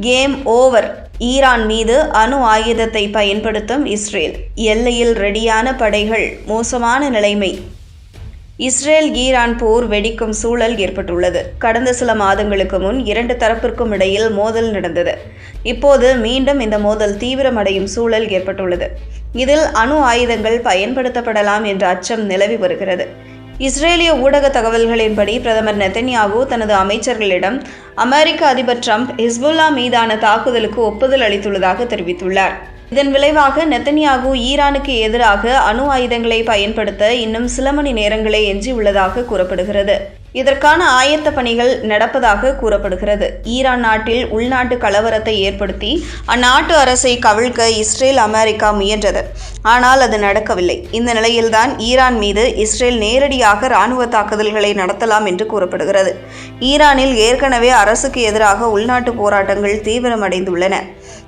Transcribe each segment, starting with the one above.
Game over. Iran மீது அணு ஆயுதத்தை பயன்படுத்தும் இஸ்ரேல். எல்லையில் ரெடியான படைகள். மோசமான நிலைமை. இஸ்ரேல் ஈரான் போர் வெடிக்கும் சூழல் ஏற்பட்டுள்ளது. கடந்த சில மாதங்களுக்கு முன் இரண்டு தரப்பிற்கும் இடையில் மோதல் நடந்தது. இப்போது மீண்டும் இந்த மோதல் தீவிரமடையும் சூழல் ஏற்பட்டுள்ளது. இதில் அணு ஆயுதங்கள் பயன்படுத்தப்படலாம் என்ற அச்சம் நிலவி வருகிறது. இஸ்ரேலிய ஊடக தகவல்களின்படி பிரதமர் நெத்தன்யாகு தனது அமைச்சர்களிடம் அமெரிக்க அதிபர் ட்ரம்ப் ஹிஸ்புல்லா மீதான தாக்குதலுக்கு ஒப்புதல் அளித்துள்ளதாக தெரிவித்துள்ளார். இதன் விளைவாக நெத்தன்யாகு ஈரானுக்கு எதிராக அணு ஆயுதங்களை பயன்படுத்த இன்னும் சில மணி நேரங்களே எஞ்சியுள்ளதாக கூறப்படுகிறது. இதற்கான ஆயத்த பணிகள் நடப்பதாக கூறப்படுகிறது. ஈரான் நாட்டில் உள்நாட்டு கலவரத்தை ஏற்படுத்தி அந்நாட்டு அரசை கவிழ்க்க இஸ்ரேல் அமெரிக்கா முயன்றது. ஆனால் அது நடக்கவில்லை. இந்த நிலையில்தான் ஈரான் மீது இஸ்ரேல் நேரடியாக இராணுவ தாக்குதல்களை நடத்தலாம் என்று கூறப்படுகிறது. ஈரானில் ஏற்கனவே அரசுக்கு எதிராக உள்நாட்டு போராட்டங்கள் தீவிரமடைந்துள்ளன.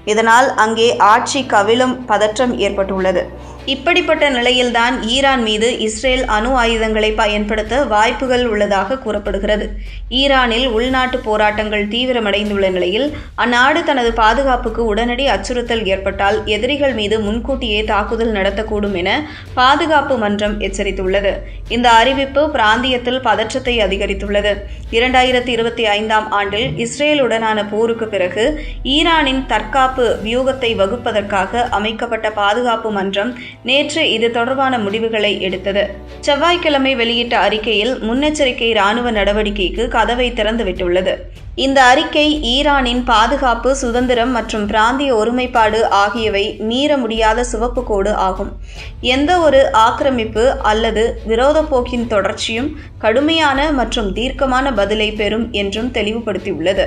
இதனால் அங்கே ஆட்சி கவிழும் பதற்றம் ஏற்பட்டுள்ளது. இப்படிப்பட்ட நிலையில்தான் ஈரான் மீது இஸ்ரேல் அணு ஆயுதங்களை பயன்படுத்த வாய்ப்புகள் உள்ளதாக கூறப்படுகிறது. ஈரானில் உள்நாட்டு போராட்டங்கள் தீவிரமடைந்துள்ள நிலையில் அந்நாடு தனது பாதுகாப்புக்கு உடனடி அச்சுறுத்தல் ஏற்பட்டால் எதிரிகள் மீது முன்கூட்டியே தாக்குதல் நடத்தக்கூடும் என பாதுகாப்பு மன்றம் எச்சரித்துள்ளது. இந்த அறிவிப்பு பிராந்தியத்தில் பதற்றத்தை அதிகரித்துள்ளது. இரண்டாயிரத்தி இருபத்தி ஐந்தாம் ஆண்டில் இஸ்ரேலுடனான போருக்கு பிறகு ஈரானின் தற்காப்பு வியூகத்தை வகுப்பதற்காக அமைக்கப்பட்ட பாதுகாப்பு மன்றம் நேற்று இது தொடர்பான முடிவுகளை எடுத்தது. செவ்வாய்க்கிழமை வெளியிட்ட அறிக்கையில் முன்னெச்சரிக்கை ராணுவ நடவடிக்கைக்கு கதவை திறந்துவிட்டுள்ளது இந்த அறிக்கை ஈரானின் பாதுகாப்பு சுதந்திரம் மற்றும் பிராந்திய ஒருமைப்பாடு ஆகியவை மீற முடியாத சிவப்பு கோடு ஆகும். எந்த ஒரு ஆக்கிரமிப்பு அல்லது விரோத போக்கின் தொடர்ச்சியும் கடுமையான மற்றும் தீர்க்கமான பதிலை பெறும் என்றும் தெளிவுபடுத்தியுள்ளது.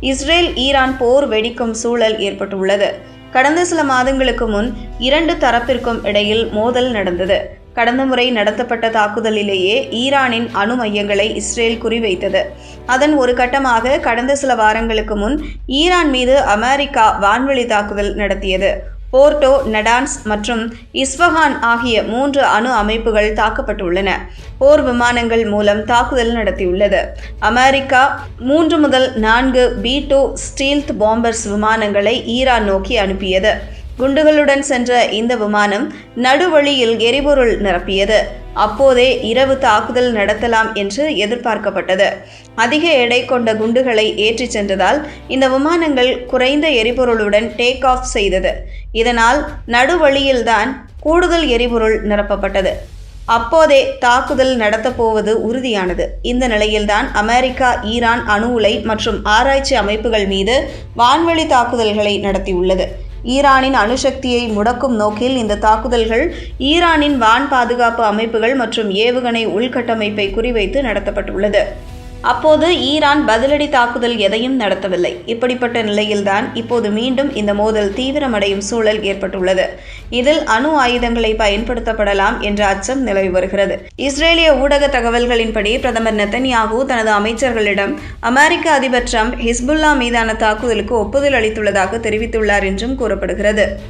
இஸ்ரேல் ஈரான் போர் வெடிக்கும் சூழல் ஏற்பட்டுள்ளது. கடந்த சில மாதங்களுக்கு முன் இரண்டு தரப்பிற்கும் இடையில் மோதல் நடந்தது. கடந்த முறை நடத்தப்பட்ட தாக்குதலிலேயே ஈரானின் அணு மையங்களை இஸ்ரேல் குறிவைத்தது. அதன் ஒரு கட்டமாக கடந்த சில வாரங்களுக்கு முன் ஈரான் மீது அமெரிக்கா வான்வழி தாக்குதல் நடத்தியது. போர்டோ நடான்ஸ் மற்றும் இஸ்வஹான் ஆகிய மூன்று அணு அமைப்புகள் தாக்கப்பட்டுள்ளன. போர் விமானங்கள் மூலம் தாக்குதல் நடத்தியுள்ளது. அமெரிக்கா மூன்று முதல் நான்கு பீட்டோ டூ ஸ்டீல்த் பாம்பர்ஸ் விமானங்களை ஈரான் நோக்கி அனுப்பியது. குண்டுகளுடன் சென்ற இந்த விமானம் நடுவழியில் எரிபொருள் நிரப்பியது. அப்போதே இரவு தாக்குதல் நடத்தலாம் என்று எதிர்பார்க்கப்பட்டது. அதிக எடை கொண்ட குண்டுகளை ஏற்றிச் சென்றதால் இந்த விமானங்கள் குறைந்த எரிபொருளுடன் டேக் ஆஃப் செய்தது. இதனால் நடுவழியில்தான் கூடுதல் எரிபொருள் நிரப்பப்பட்டது. அப்போதே தாக்குதல் நடத்தப்போவது உறுதியானது. இந்த நிலையில்தான் அமெரிக்கா ஈரான் அணு உலை மற்றும் ஆராய்ச்சி அமைப்புகள் மீது வான்வழி தாக்குதல்களை நடத்தியுள்ளது. ஈரானின் அணுசக்தியை முடக்கும் நோக்கில் இந்த தாக்குதல்கள் ஈரானின் வான் பாதுகாப்பு அமைப்புகள் மற்றும் ஏவுகணை உள்கட்டமைப்பை குறிவைத்து நடத்தப்பட்டுள்ளது. அப்போது ஈரான் பதிலடி தாக்குதல் எதையும் நடத்தவில்லை. இப்படிப்பட்ட நிலையில்தான் இப்போது மீண்டும் இந்த மோதல் தீவிரமடையும் சூழல் ஏற்பட்டுள்ளது. இதில் அணு ஆயுதங்களை பயன்படுத்தப்படலாம் என்ற அச்சம் நிலவி வருகிறது. இஸ்ரேலிய ஊடக தகவல்களின்படி பிரதமர் நெத்தன்யாகு தனது அமைச்சர்களிடம் அமெரிக்க அதிபர் ட்ரம்ப் ஹிஸ்புல்லா மீதான தாக்குதலுக்கு ஒப்புதல் அளித்துள்ளதாக தெரிவித்துள்ளார் என்றும் கூறப்படுகிறது.